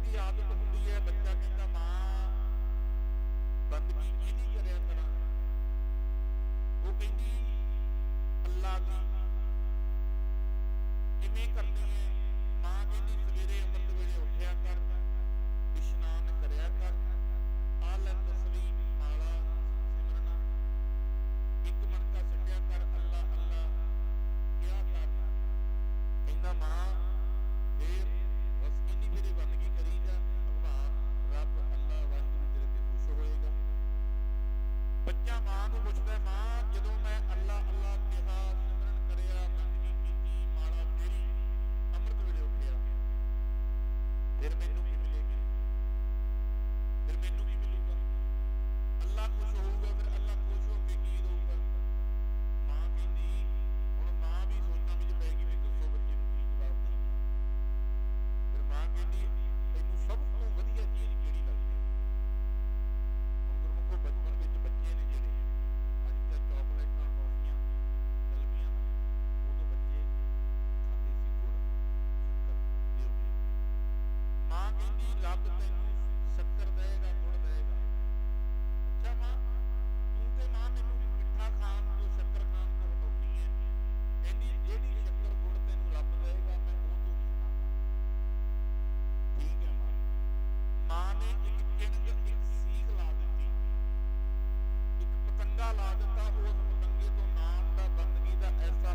ਦੀ ਆਦਤ ਹੁੰਦੀ ਹੈ, ਬੱਚਾ ਕਹਿੰਦਾ, ਮਾਂ, ਬੰਦਗੀ ਕਿਹਦੀ ਕਰਿਆ ਕਰਾਂ? ਉਹ ਕਹਿੰਦੀ, ਅੱਲਾ ਦੀ। ਕਿਵੇਂ ਕਰਦੀ ਹੈ Little dialogue.